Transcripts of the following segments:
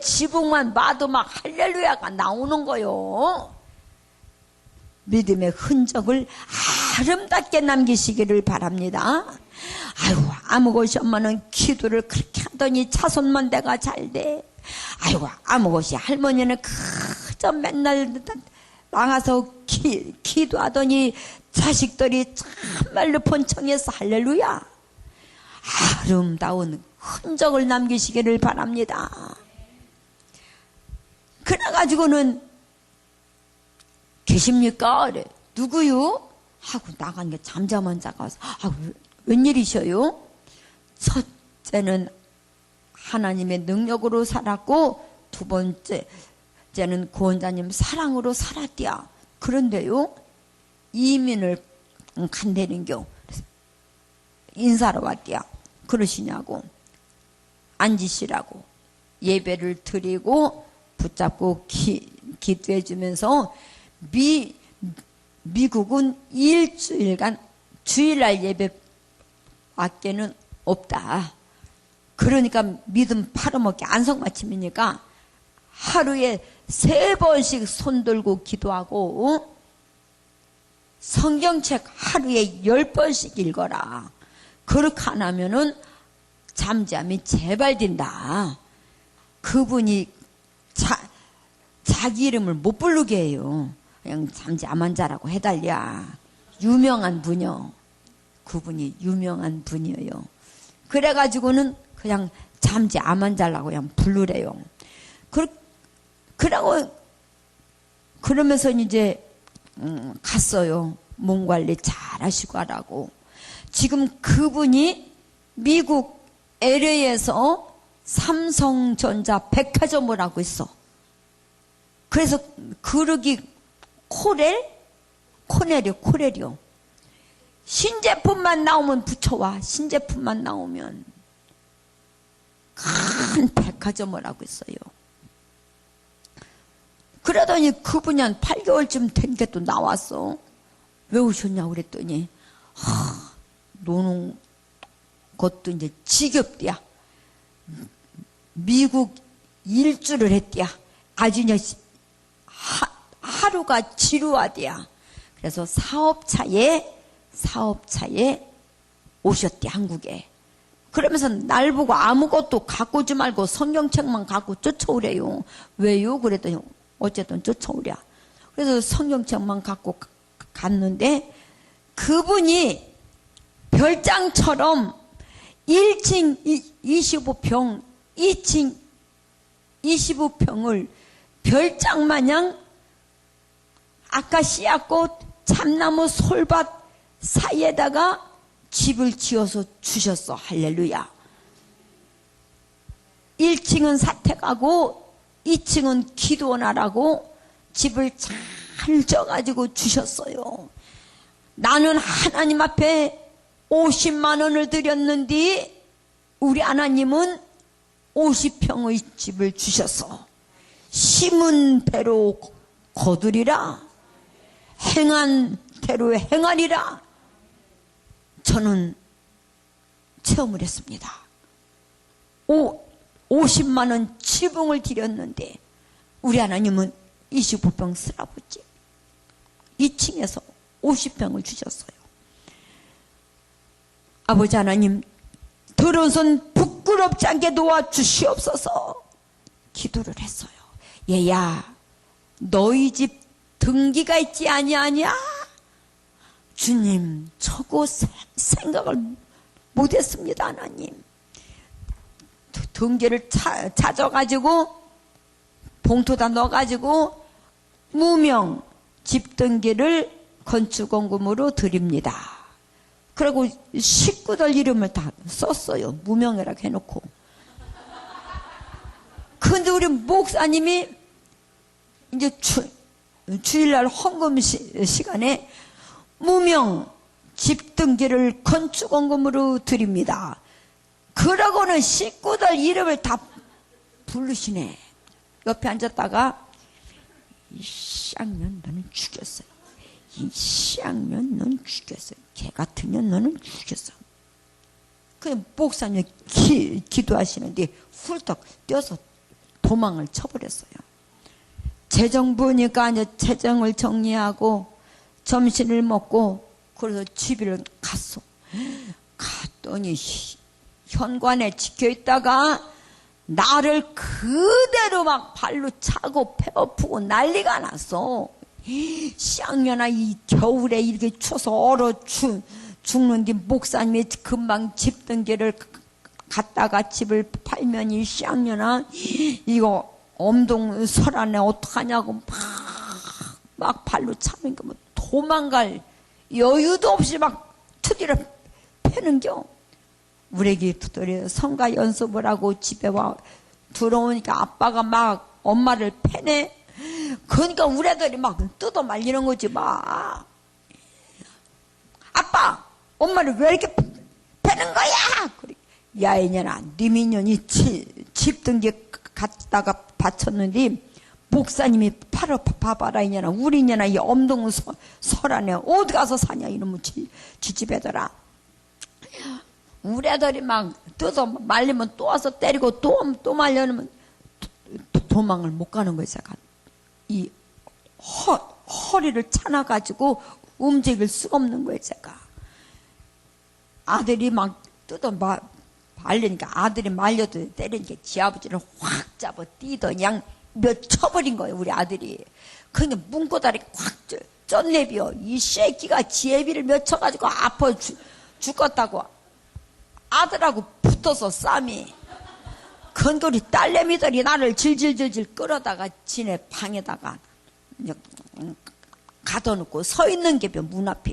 지붕만 봐도 막 할렐루야가 나오는 거요. 믿음의 흔적을 아름답게 남기시기를 바랍니다. 아이고, 아무 것이 엄마는 기도를 그렇게 하더니 차손만 내가 잘 돼. 아이고, 아무 것이 할머니는 그저 맨날 나가서 기, 기도하더니 자식들이 참말로 번창해서 할렐루야. 아름다운 흔적을 남기시기를 바랍니다. 그래 가지고는 계십니까? 그래. 누구요? 하고 나간 게 잠잠한 자가 와서 아, 웬일이셔요? 첫째는 하나님의 능력으로 살았고 두 번째는 구원자님 사랑으로 살았디야. 그런데요 이민을 간대는 겨 인사로 왔디야. 그러시냐고 앉으시라고 예배를 드리고 붙잡고 기, 기도해 주면서 미, 미국은 일주일간 주일날 예배 밖에는 없다. 그러니까 믿음 팔아먹기 안성맞춤이니까 하루에 세 번씩 손 들고 기도하고 어? 성경책 하루에 열 번씩 읽어라. 그렇게 안 하면은 잠잠이 재발된다. 그분이 자, 자기 이름을 못 부르게 해요. 그냥 잠잠한 자라고 해달랴. 유명한 분이요. 그분이 유명한 분이에요. 그래가지고는 그냥 잠잠한 자라고 그냥 부르래요. 그, 그러고, 그러면서 이제, 음, 갔어요. 몸 관리 잘 하시고 하라고. 지금 그분이 미국 LA에서 삼성전자 백화점을 하고 있어. 그래서 그릇이 코렐? 코넬이요, 코렐이요. 신제품만 나오면 붙여와. 신제품만 나오면. 큰 백화점을 하고 있어요. 그러더니 그분이 한 8개월쯤 된 게 또 나왔어. 왜 오셨냐고 그랬더니, 하, 노는 것도 이제 지겹디야. 미국 일주를 했디야. 아주 그냥 하, 하루가 지루하디야. 그래서 사업차에, 사업차에 오셨디, 한국에. 그러면서 날 보고 아무것도 갖고 오지 말고 성경책만 갖고 쫓아오래요. 왜요? 그랬더니 어쨌든 쫓아오랴. 그래서 성경책만 갖고 갔는데 그분이 별장처럼 1층 25평, 2층 25평을 별장 마냥 아카시아꽃, 참나무 솔밭 사이에다가 집을 지어서 주셨어. 할렐루야. 1층은 사택하고 2층은 기도원하라고 집을 잘 져가지고 주셨어요. 나는 하나님 앞에 50만 원을 드렸는데 우리 하나님은 50평의 집을 주셨어. 심은 배로 거두리라. 행한 대로 행하리라. 저는 체험을 했습니다. 오, 50만 원 지붕을 드렸는데 우리 하나님은 25평 쓰라붙지 2층에서 50평을 주셨어요. 아버지 하나님 손 부끄럽지 않게 도와주시옵소서 기도를 했어요. 얘야 너희 집 등기가 있지 아니하냐? 주님 저거 생각을 못했습니다 하나님. 등기를 차, 찾아가지고 봉투다 넣어가지고 무명 집등기를 건축원금으로 드립니다. 그리고 식구들 이름을 다 썼어요. 무명이라고 해놓고. 근데 우리 목사님이 이제 주, 주일날 헌금 시, 시간에 무명 집등기를 건축원금으로 드립니다. 그러고는 식구들 이름을 다 부르시네. 옆에 앉았다가 이 쌍년 너는 죽였어요. 이 쌍년 너는 죽였어요. 개 같으면 너는 죽였어. 그 목사님 기, 기도하시는데 훌떡 뛰어서 도망을 쳐버렸어요. 재정부니까 이제 재정을 정리하고 점심을 먹고 그래서 집을 갔어. 갔더니 히- 현관에 지켜 있다가 나를 그대로 막 발로 차고 배고프고 난리가 났어. 시학년아 이 겨울에 이렇게 추워서 얼어 죽, 죽는데 목사님이 금방 집 등기를 갔다가 집을 팔면 이 시학년아 이거 엄동 설안에 어떡하냐고 막, 막 발로 차니까 뭐 도망갈 여유도 없이 막 투디를 패는겨. 우리 기 두드려 성가 연습을 하고 집에 와 들어오니까 아빠가 막 엄마를 패네. 그러니까 우리 애들이 막 뜯어 말리는 거지 막. 아빠, 엄마를 왜 이렇게 패는 거야? 야 이년아, 니민년이 집 등기 갔다가 바쳤는데 목사님이 팔어 봐봐라 이년아, 우리 이년아 이 엄동 서, 설안에 어디 가서 사냐 이놈의 지, 지집애들아. 우리 애들이 막 뜯어 말리면 또 와서 때리고 또, 또 말려놓으면 도- 도- 도망을 못 가는 거예요, 제가. 이 허, 허리를 차나가지고 움직일 수가 없는 거예요, 제가. 아들이 막 뜯어 마, 말리니까 아들이 말려도 때리니까 지 아버지를 확 잡아 뛰더 그냥 몇 쳐버린 거예요, 우리 아들이. 그냥 문고다리 확 쪄- 쪄내비어. 이 새끼가 지 애비를 몇 쳐가지고 아파 죽, 죽겠다고. 아들하고 붙어서 쌈이. 큰거리 딸내미들이 나를 질질질질 끌어다가 지네 방에다가 가둬놓고 서 있는 게 문 앞에.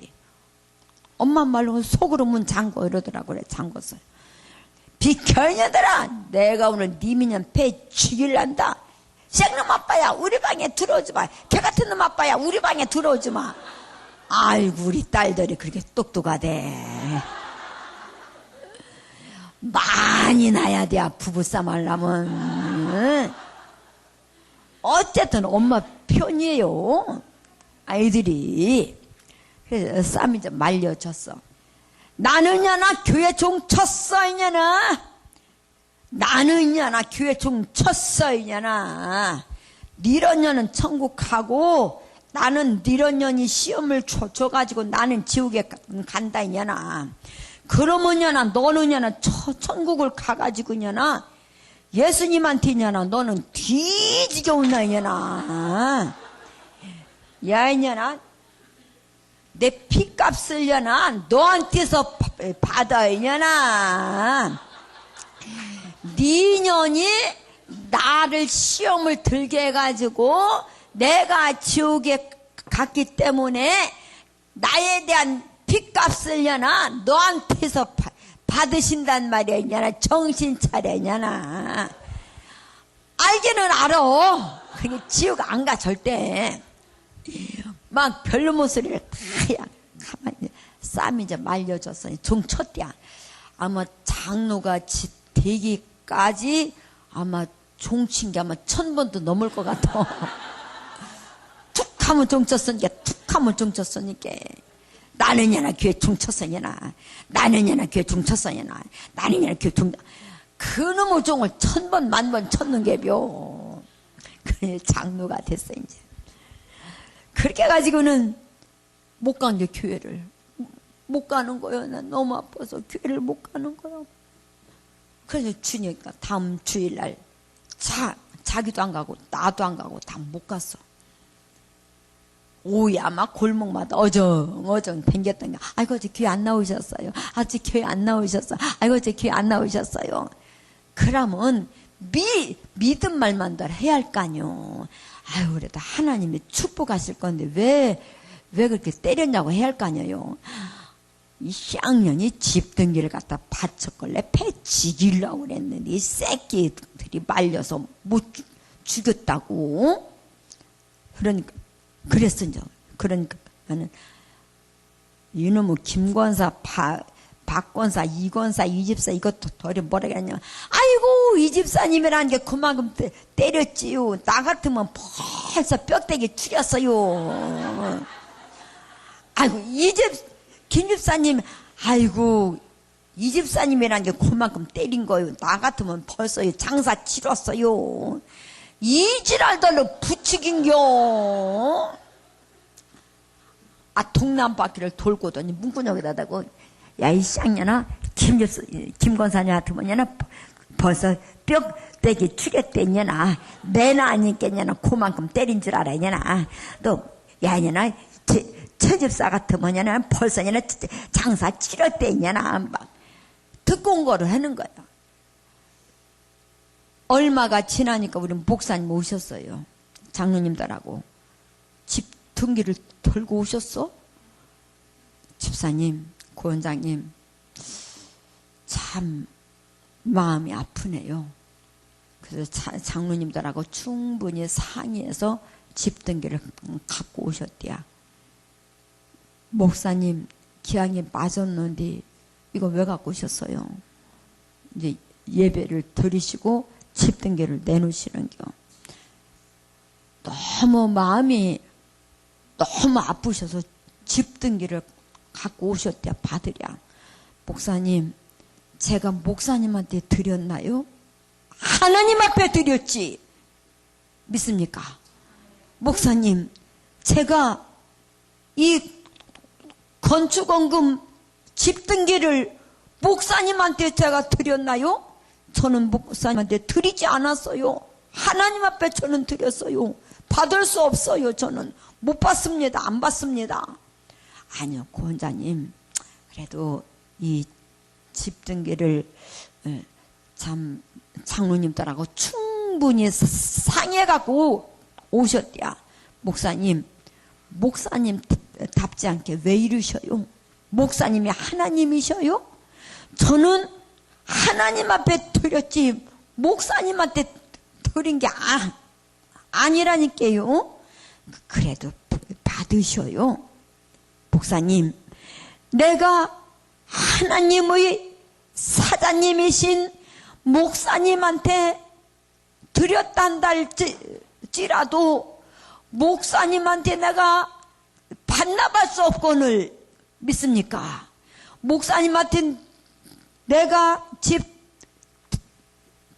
엄마 말로 속으로 문 잠궈 이러더라고 그래 잠궜어요. 비켜녀들아 내가 오늘 니미년 배 죽일란다. 생놈 아빠야 우리 방에 들어오지 마. 개 같은 놈 아빠야 우리 방에 들어오지 마. 아이고 우리 딸들이 그렇게 똑똑하대. 많이 나야 돼 부부싸움 하려면. 응? 어쨌든 엄마 편이에요. 아이들이. 그래서 쌈이 좀 말려졌어. 나는 야나 교회 종 쳤어 이냐나. 나는 야나 교회 종 쳤어 이냐나. 니런년은 천국 가고 나는 니런년이 시험을 줘, 줘가지고 나는 지옥에 가- 간다 이냐나. 그러면 야나 너는 야나 천- 천국을 가가지고 야나 예수님한테 냐나 너는 뒤지겨운 나이냐나. 야 이냐나 내 피값을 려나 너한테서 바- 받아야냐나 네 년이 나를 시험을 들게 해가지고 내가 지옥에 갔기 때문에 나에 대한 피값을 려나 너한테서 바- 받으신단 말이야 이냐나 정신 차려냐나 알기는 알아. 그게 지옥 안 가 절대. 막 별로 모서리를 다야 가만히 쌈이 이제 말려졌으니 종쳤대야. 아마 장로가 집 되기까지 아마 종친 게 아마 천 번도 넘을 것 같아. 툭 하면 종쳤으니까 툭 하면 종쳤으니까 나는 야나 교회 종쳤으니나 나는 야나 교회 종쳤으니나 나는 야나 교회 종 그놈의 종을 천번 만번 쳤는 게벼 그래 장로가 됐어 이제 그렇게 해가지고는 못 간 게 교회를 못 가는 거예요. 난 너무 아파서 교회를 못 가는 거야. 그래서 주니까 다음 주일날 자 자기도 안 가고 나도 안 가고 다 못 갔어. 오야 막 골목마다 어정어정 댕겼던 게 아이고 저 교회 안 나오셨어요. 아직 교회 안 나오셨어. 아이고 저 교회 안 나오셨어요. 그러면 미 믿은 말만 더 해야 할 거 아니요. 아유 그래도 하나님이 축복하실 건데 왜 왜 그렇게 때렸냐고 해야 할 거 아니에요. 이 쌍년이 집 등기를 갖다 바쳤걸래 배 죽이려고 그랬는데 이 새끼들이 말려서 못 죽- 죽였다고. 그러니까 그랬어 이제 그러니까 나는 이놈의 김권사 바, 박권사 이권사 이집사 이것도 더리 뭐라 그랬냐 아이고 이 집사님이라는 게 그만큼 때, 때렸지요 나 같으면 벌써 뼈대기 죽였어요 아이고 이집 김 집사님 아이고 이 집사님이라는 게 그만큼 때린 거요. 나 같으면 벌써 이 장사 치렀어요. 이 지랄들로 부추긴겨. 아, 동남바퀴를 돌고더니 문구역에다 대고, 야, 이 쌍년아, 김, 김건사님한테 뭐냐나, 벌써 뼈대기 추격됐냐나, 매나 아니겠냐나, 그만큼 때린 줄 알아냐나, 또, 야, 냐나, 처집사 같은 뭐냐나, 벌써 냐나, 장사 치렀댔냐나, 막, 듣고 온 거를 하는 거야. 얼마가 지나니까 우리 목사님 오셨어요. 장로님들하고. 집 등기를 들고 오셨어? 집사님, 고원장님, 참 마음이 아프네요. 그래서 자- 장로님들하고 충분히 상의해서 집 등기를 갖고 오셨대야. 목사님, 기왕에 맞았는데 이거 왜 갖고 오셨어요? 이제 예배를 드리시고 집 등기를 내놓으시는 겨. 너무 마음이 너무 아프셔서 집 등기를 갖고 오셨대 받으랴. 목사님, 제가 목사님한테 드렸나요? 하나님 앞에 드렸지. 믿습니까? 목사님, 제가 이 건축원금 집 등기를 목사님한테 제가 드렸나요? 저는 목사님한테 드리지 않았어요. 하나님 앞에 저는 드렸어요. 받을 수 없어요. 저는 못 받습니다. 안 받습니다. 아니요, 고원장님. 그래도 이 집 등기를 에, 참 장로님들하고 충분히 상해갖고 오셨대야. 목사님, 목사님 답지 않게 왜 이러셔요? 목사님이 하나님이셔요? 저는 하나님 앞에 드렸지 목사님한테 드린 게 아, 아니라니까요. 그래도 받으셔요. 목사님, 내가 하나님의 사자님이신 목사님한테 드렸단다 할지라도 목사님한테 내가 반납할 수 없거늘 믿습니까? 목사님한테 내가 집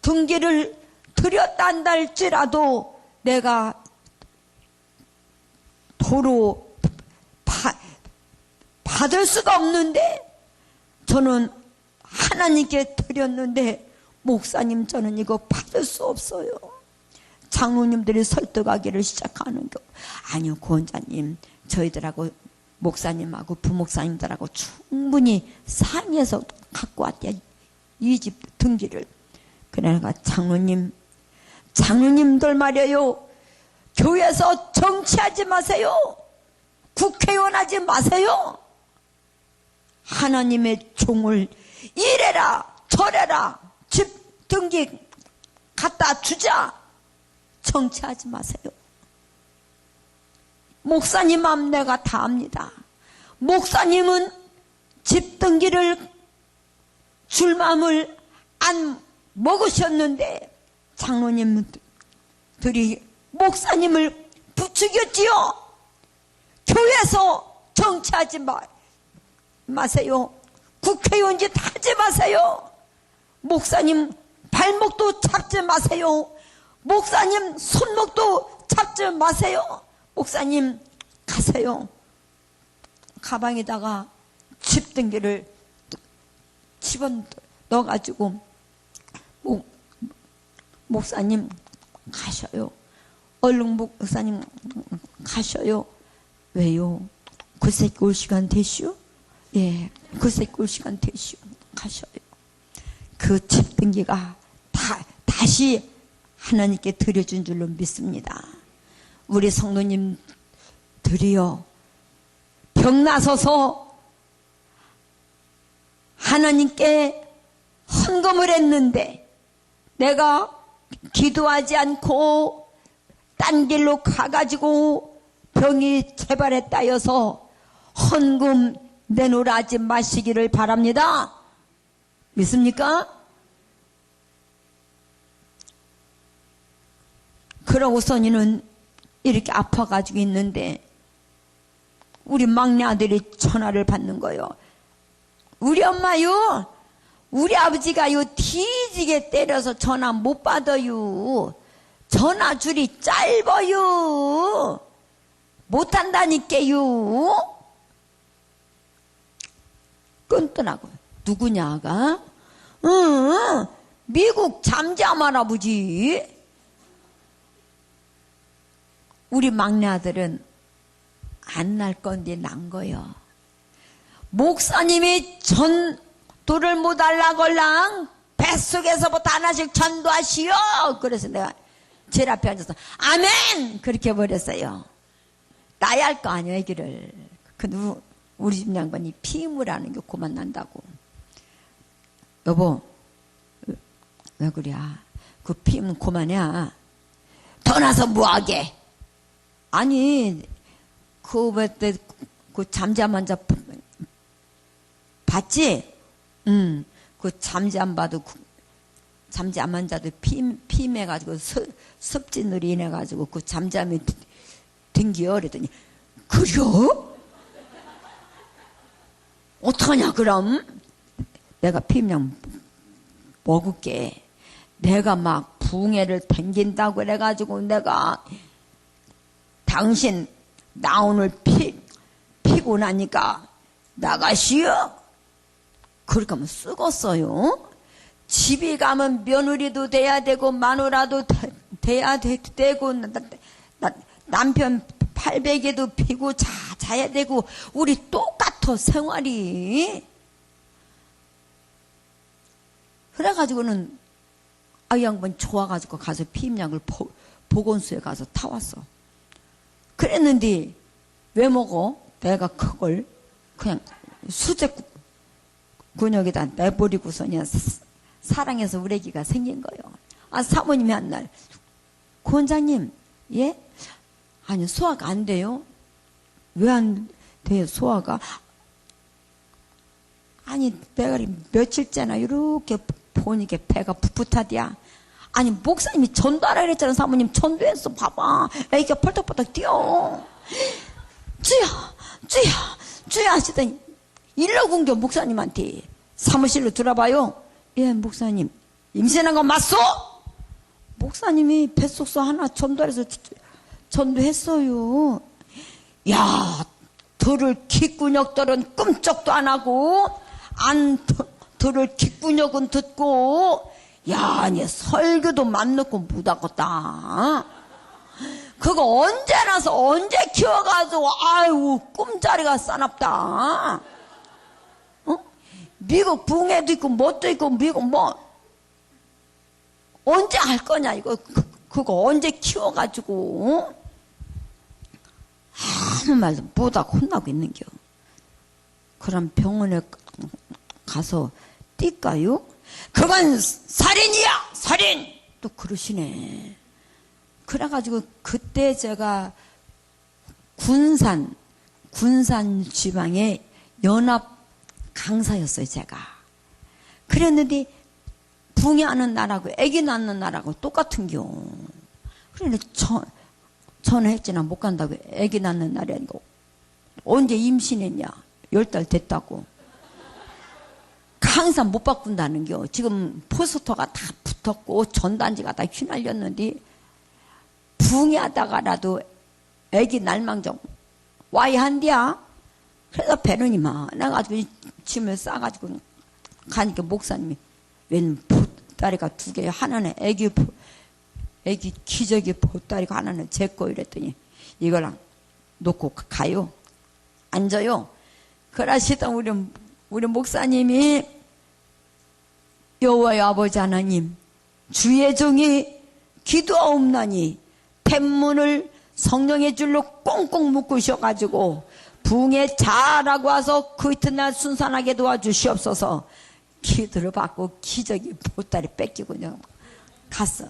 등기를 드렸단다 할지라도 내가 도로 바- 받을 수가 없는데 저는 하나님께 드렸는데 목사님 저는 이거 받을 수 없어요. 장로님들이 설득하기를 시작하는 거 아니요 고원자님 저희들하고 목사님하고 부목사님들하고 충분히 상의해서 갖고 왔대요. 이집 등기를. 그러니까 장로님, 장로님들 말이에요. 교회에서 정치하지 마세요. 국회의원 하지 마세요. 하나님의 종을 이래라 저래라 집 등기 갖다 주자. 정치하지 마세요. 목사님 마음 내가 다 압니다. 목사님은 집 등기를 줄 마음을 안 먹으셨는데 장로님들이 목사님을 부추겼지요. 교회에서 정치하지 마, 마세요. 국회의원 짓 하지 마세요. 목사님 발목도 잡지 마세요. 목사님 손목도 잡지 마세요. 목사님 가세요. 가방에다가 집 등기를 집어 넣어가지고 목, 목사님 가셔요. 얼른 목사님 가셔요. 왜요? 그 새끼 올 시간 되시오? 예, 그 새끼 올 시간 되시오. 가셔요. 그 집 등기가 다, 다시 하나님께 드려준 줄로 믿습니다. 우리 성도님들이요. 병나서서 하나님께 헌금을 했는데 내가 기도하지 않고 딴 길로 가가지고 병이 재발했다여서 헌금 내놓으라 하지 마시기를 바랍니다. 믿습니까? 그러고서니는 이렇게 아파가지고 있는데 우리 막내 아들이 전화를 받는 거요. 우리 엄마요 우리 아버지가 요 뒤지게 때려서 전화 못 받아요. 전화 줄이 짧아요. 못 한다니까요. 끊더라고요. 누구냐가? 응, 미국 잠잠 할아버지. 우리 막내 아들은 안 날 건데 난 거요. 목사님이 전도를 못 할라걸랑 뱃속에서부터 하나씩 전도하시오. 그래서 내가 제일 앞에 앉아서 아멘 그렇게 버렸어요. 나야 할 거 아니야 얘기를. 그 누, 우리 집 양반이 피임을하는 게 그만 난다고. 여보 왜 그래? 그 피임 그만해. 더 나서 뭐하게? 아니 그 왜그 그 잠잠한 자 봤지? 응. 그 잠지 안 봐도 그 잠지 안 자도 피, 피임해가지고 섭진으로 인해가지고 그 잠잠이 댕겨 그랬더니 그려? 어떡하냐 그럼? 내가 피임약 먹을게. 내가 막 붕해를 댕긴다고 그래가지고 내가 당신 나 오늘 피, 피고 나니까 나가시오. 그렇게 하면 쓰겄어요. 집에 가면 며느리도 돼야 되고 마누라도 돼, 돼야 되, 고 나, 나, 남편 팔베개도 피고 자, 자야 되고 우리 똑같아 생활이. 그래가지고는 아이 양반 좋아가지고 가서 피임약을 보, 보건소에 가서 타왔어. 그랬는데 왜 먹어? 내가 그걸 그냥 수제 근육에다 내버리고서 그냥 사랑해서 우레기가 생긴 거예요. 아 사모님이 한 날 권장님 예? 아니 소화가 안 돼요? 왜 안 돼요 소화가? 아니 내가 며칠째나 이렇게 보니까 배가 풋풋하디야. 아니 목사님이 전도하라 그랬잖아 사모님 전도했어 봐봐 애기가 펄떡펄떡 뛰어 주여 주여 주여 하시더니 일러 군겨 목사님한테 사무실로 들어봐요 예 목사님 임신한 거 맞소? 목사님이 뱃속소 하나 전도해서 전도했어요 야 들을 귓근육들은 끔쩍도 안 하고 안 들을 귓근육은 듣고 야, 아니 설교도 맘 놓고 묻었겠다. 그거 언제 나서 언제 키워가지고 아이고 꿈자리가 싸납다. 어? 미국 붕해도 있고 뭣도 있고 미국 뭐 언제 할 거냐 이거 그, 그거 언제 키워가지고 어? 아무 말도 못하고 혼나고 있는겨. 그럼 병원에 가서 뛸까요? 그건 살인이야! 살인! 또 그러시네. 그래가지고 그때 제가 군산, 군산 지방의 연합 강사였어요, 제가. 그랬는데, 붕해하는 나라고, 애기 낳는 나라고 똑같은 겨. 그런데 전, 전화했지나 못 간다고, 애기 낳는 날이 아니고. 언제 임신했냐? 열 달 됐다고. 항상 못 바꾼다는 겨. 지금 포스터가 다 붙었고 전단지가 다 휘날렸는데 붕해하다가라도 애기 날망정 와이 한디야. 그래서 배는이 많아가지고 짐을 싸가지고 가니까 목사님이 웬 보따리가 두 개, 하나는 애기 보, 애기 기저귀 보따리가 하나는 제 거 이랬더니 이거랑 놓고 가요. 앉아요. 그러시던 우리 우리 목사님이 여호와의 아버지 하나님 주의 종이 기도하옵나니 팬문을 성령의 줄로 꽁꽁 묶으셔가지고 붕에 자라고 와서 그 이튿날 순산하게 도와주시옵소서. 기도를 받고 기적이 보따리 뺏기고 그냥 갔어.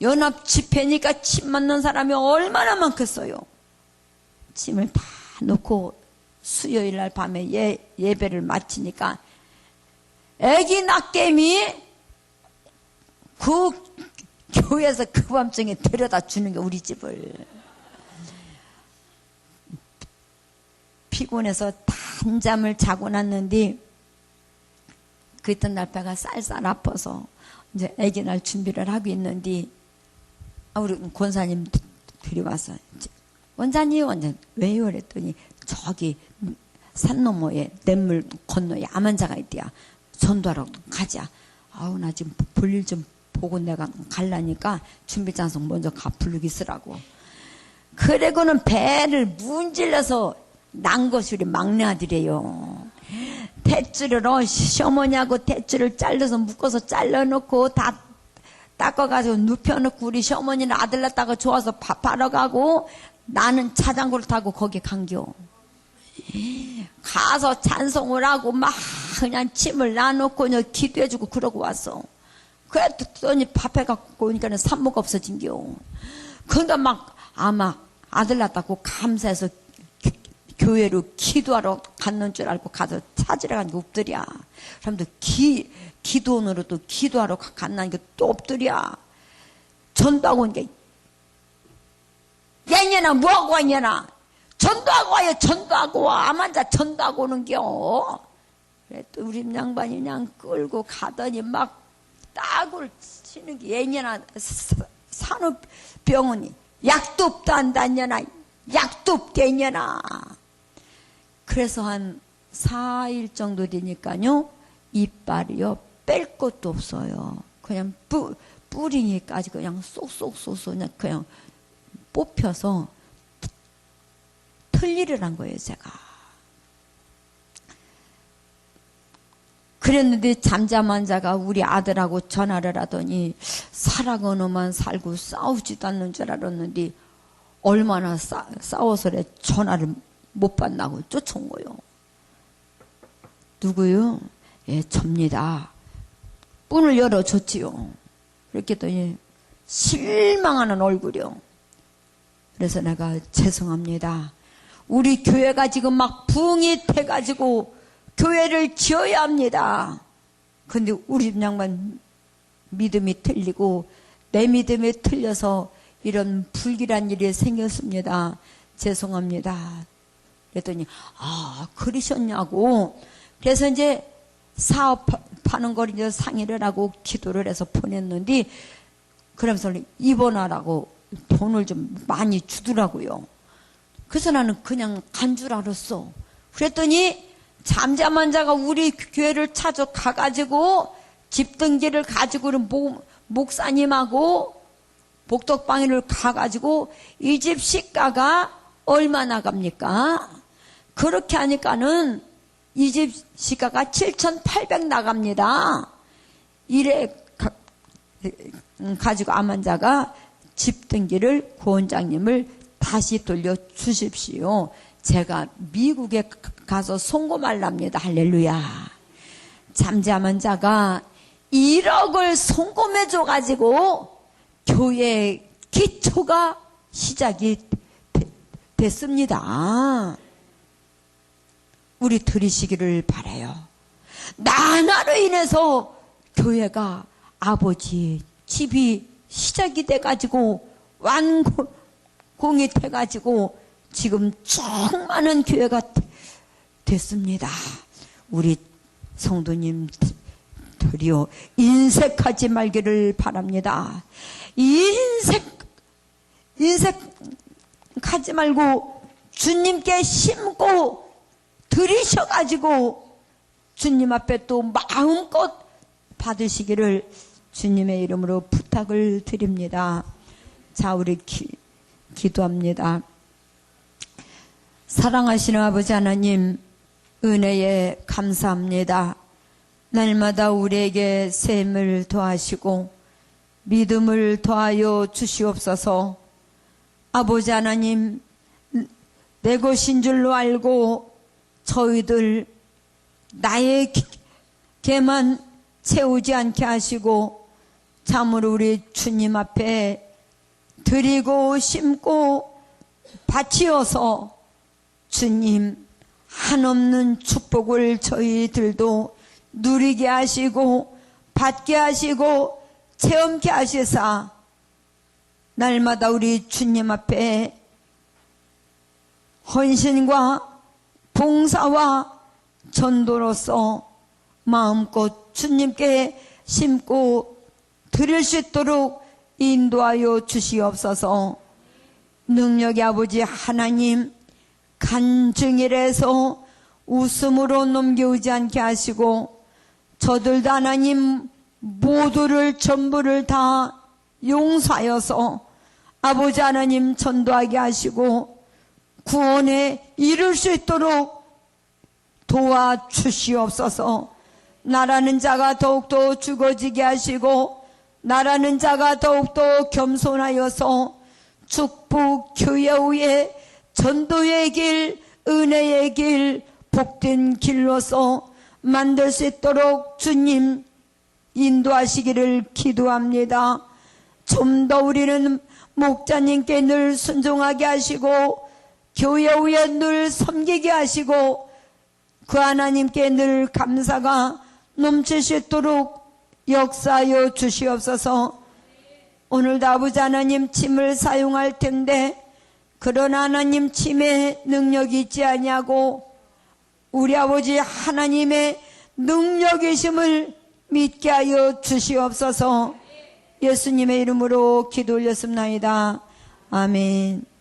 연합 집회니까 침 맞는 사람이 얼마나 많겠어요? 침을 다 놓고 수요일 날 밤에 예, 예배를 마치니까 애기 낙개미 그 교회에서 그 밤중에 데려다 주는 게 우리 집을 피곤해서 단잠을 자고 났는데 그 이튿날 배가 쌀쌀 아파서 이제 아기 날 준비를 하고 있는데 아, 우리 권사님 들이와서 원장님 원장 왜요? 그랬더니 저기 산 너머에 냇물 건너에 암환자가 있대야 전도하러 가자. 아우 나 지금 볼일 좀 보고 내가 갈라니까 준비 장소 먼저 가 부르기 쓰라고. 그래고는 배를 문질러서 난 것이 우리 막내 아들이에요 대줄을 시어머니하고 대줄을 잘라서 묶어서 잘라놓고 다 닦아가지고 눕혀놓고 우리 시어머니는 아들 낳다가 좋아서 밥하러 가고 나는 차장고를 타고 거기 간겨. 가서 찬송을 하고 막 그냥 침을 놔놓고 그냥 기도해주고 그러고 왔어. 그랬더니 밥해 갖고 오니까는 산모가 없어진겨. 근데 막 아마 아들 낳았다고 감사해서 교회로 기도하러 갔는 줄 알고 가서 찾으러 간게. 그럼 또 기, 기도원으로 또 기도하러 갔나니까 또 엎드려. 전도하고 오니까 얘년아 뭐하고 왔냐나 전도하고 와요 전도하고 와. 암환자 전도하고 오는 겨. 그래 또 우리 양반이 그냥 끌고 가더니 막 딱을 치는 게 얘년아 산업병원이 약도 없다 한다냐나 약도 없대냐나 그래서 한 4일 정도 되니까요 이빨이요 뺄 것도 없어요 그냥 뿌, 뿌리니까지 그냥 쏙쏙쏙 그냥 그냥 뽑혀서 틀리를 한 거예요, 제가. 그랬는데 잠잠한 자가 우리 아들하고 전화를 하더니 살아가노만 살고 싸우지도 않는 줄 알았는데 얼마나 싸, 싸워서래 전화를 못 받나고 쫓아온 거요. 누구요? 예, 접니다. 문을 열어줬지요. 그렇게 했더니 실망하는 얼굴이요. 그래서 내가 죄송합니다. 우리 교회가 지금 막 부흥이 돼가지고 교회를 지어야 합니다. 근데 우리 집 양반 믿음이 틀리고 내 믿음이 틀려서 이런 불길한 일이 생겼습니다. 죄송합니다. 그랬더니 아 그러셨냐고 그래서 이제 사업하는 걸 이제 상의를 하고 기도를 해서 보냈는데 그러면서 입원하라고 돈을 좀 많이 주더라고요. 그래서 나는 그냥 간 줄 알았어. 그랬더니 잠잠한 자가 우리 교회를 찾아가가지고 집등기를 가지고 목, 목사님하고 복덕방위를 가가지고 이 집 시가가 얼마나 갑니까? 그렇게 하니까는 이 집 시가가 7,800 나갑니다. 이래 가, 가지고 암환자가 집 등기를 고원장님을 다시 돌려 주십시오. 제가 미국에 가서 송금할랍니다. 할렐루야. 잠잠한 자가 1억을 송금해 줘가지고 교회 기초가 시작이 됐습니다. 우리 들으시기를 바래요. 나나로 인해서 교회가 아버지 집이 시작이 돼가지고 완공이 돼가지고 지금 쭉 많은 교회가 됐습니다. 우리 성도님 들이요 인색하지 말기를 바랍니다. 인색 인색하지 말고 주님께 심고 들이셔가지고 주님 앞에 또 마음껏 받으시기를 주님의 이름으로 부탁을 드립니다. 자, 우리 기, 기도합니다. 사랑하시는 아버지 하나님, 은혜에 감사합니다. 날마다 우리에게 샘을 더하시고 믿음을 더하여 주시옵소서. 아버지 하나님, 내 것인 줄로 알고 저희들 나에게만 채우지 않게 하시고 참으로 우리 주님 앞에 드리고 심고 바치어서 주님 한없는 축복을 저희들도 누리게 하시고 받게 하시고 체험케 하시사 날마다 우리 주님 앞에 헌신과 봉사와 전도로서 마음껏 주님께 심고 드릴 수 있도록 인도하여 주시옵소서. 능력의 아버지 하나님 간증이라서 웃음으로 넘겨오지 않게 하시고 저들도 하나님 모두를 전부를 다 용서하여서 아버지 하나님 전도하게 하시고 구원에 이룰 수 있도록 도와주시옵소서. 나라는 자가 더욱더 죽어지게 하시고 나라는 자가 더욱더 겸손하여서 축복 교회 후에 전도의 길, 은혜의 길, 복된 길로서 만들 수 있도록 주님 인도하시기를 기도합니다. 좀 더 우리는 목자님께 늘 순종하게 하시고 교회 후에 늘 섬기게 하시고 그 하나님께 늘 감사가 있도록 역사하여 주시옵소서. 오늘도 아버지 하나님 침을 사용할 텐데 그런 하나님 침에 능력이 있지 아니하고 우리 아버지 하나님의 능력이심을 믿게 하여 주시옵소서. 예수님의 이름으로 기도 올렸습니다. 아멘.